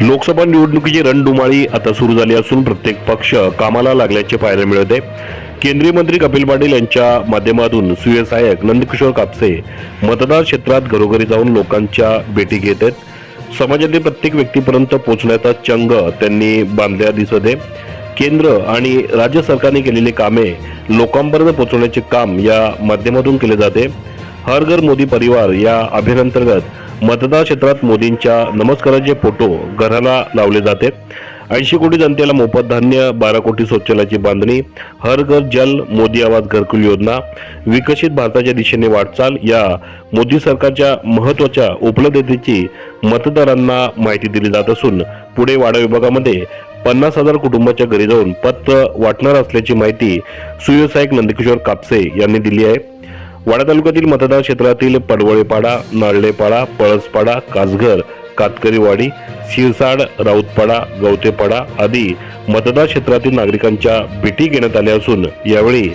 लोकसभा निवडणुकीची रणधुमाळी आता सुरू झाली असून प्रत्येक पक्ष कामाला लागल्याचे पाहायला मिळत. आहे केंद्रीय मंत्री कपिल पाटील यांच्या माध्यमातून सुयसहाय्यक नंदकिशोर कापसे मतदार क्षेत्रात घरोघरी जाऊन लोकांच्या भेटी घेत आहेत. समाजातील प्रत्येक व्यक्तीपर्यंत पोहोचण्याचा चंग त्यांनी बांधल्या दिसत आहे. केंद्र आणि राज्य सरकारने केलेली कामे लोकांपर्यंत पोहोचवण्याचे काम या माध्यमातून केले जाते. हर घर मोदी परिवार या अभियानांतर्गत मतदार क्षेत्रात मोदींच्या नमस्काराचे फोटो घराला लावले जाते. ऐंशी कोटी जनतेला मोफत धान्य बारा कोटी शौचालयाची बांधणी हर घर जल मोदी आवाज घरकुल योजना विकसित भारताच्या दिशेने वाटचाल या मोदी सरकारच्या महत्त्वाच्या उपलब्धतेची मतदारांना माहिती दिली जात असून पुढे वाडा विभागामध्ये पन्नास हजार कुटुंबाच्या घरी जाऊन पत्र वाटणार असल्याची माहिती सुव्यवसायिक नंदकिशोर कापसे यांनी दिली आहे. वाडा तालुक्यातील मतदार क्षेत्रातील पडवळेपाडा नारळेपाडा पळसपाडा कासघर कातकरीवाडी शिरसाड राऊतपाडा गवतेपाडा आदी मतदार क्षेत्रातील नागरिकांच्या भेटी घेण्यात आल्या असून यावेळी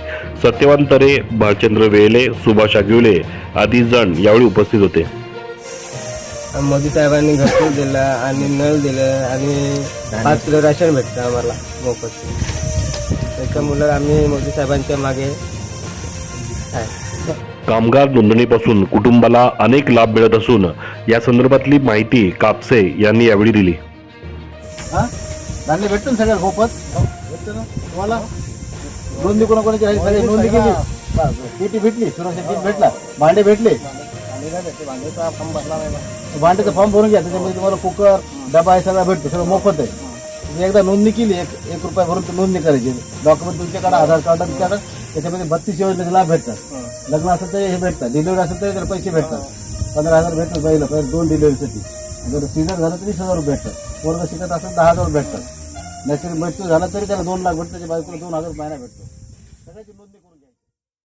सत्यवान तरे भालचंद्र वेले सुभाष आगिवले आदी जण यावेळी उपस्थित होते. मोदी साहेबांनी घरपूर दिलं आणि नळ दिलं आणि पाच किलो राशन भेटतं आम्हाला मोफत त्याच्यामुळं आम्ही मोदी साहेबांच्या मागे आहे. कामगार नोंदणीपासून कुटुंबाला अनेक लाभ मिळत असून या संदर्भातली माहिती कापसे यांनी यावेळी दिली. हा? धान्य भेटतो ना सगळ्या मोफत हो, भेटतो ना. तुम्हाला? नोंदणी कोणाकोणाची आहे? सगळी नोंदणी केली. पेटी भेटली सुरक्षा टीम भेटला भांडे भेटले. भांड्याचा फॉर्म भरून घ्या त्याच्यामध्ये तुम्हाला कुकर डबा आहे सगळं भेटतो सगळं मोफत आहे. तुम्ही एकदा नोंदणी केली एक एक रुपया भरून नोंदणी करायची. डॉक्युमेंट तुमच्याकडे आधार कार्ड तुमच्याकडे. त्याच्यामध्ये बत्तीस योजनेचे लाभ भेटतात. लग्न असेल तर हे भेटतात. डिलिव्हरी असेल तर पैसे भेटतात. पंधरा हजार भेटतात पहिलं पहिलं दोन डिलिव्हरीसाठी जर सीझर झालं तरी वीस हजार रुपये भेटतात. पोरगा शिकत असेल दहा हजार रुपये भेटतात. नॅचरल मृत्यू झाला तरी त्याला दोन लाख भेटतात. त्याच्या बायकोला दोन हजार महिना भेटतो. सगळ्याची नोंदणी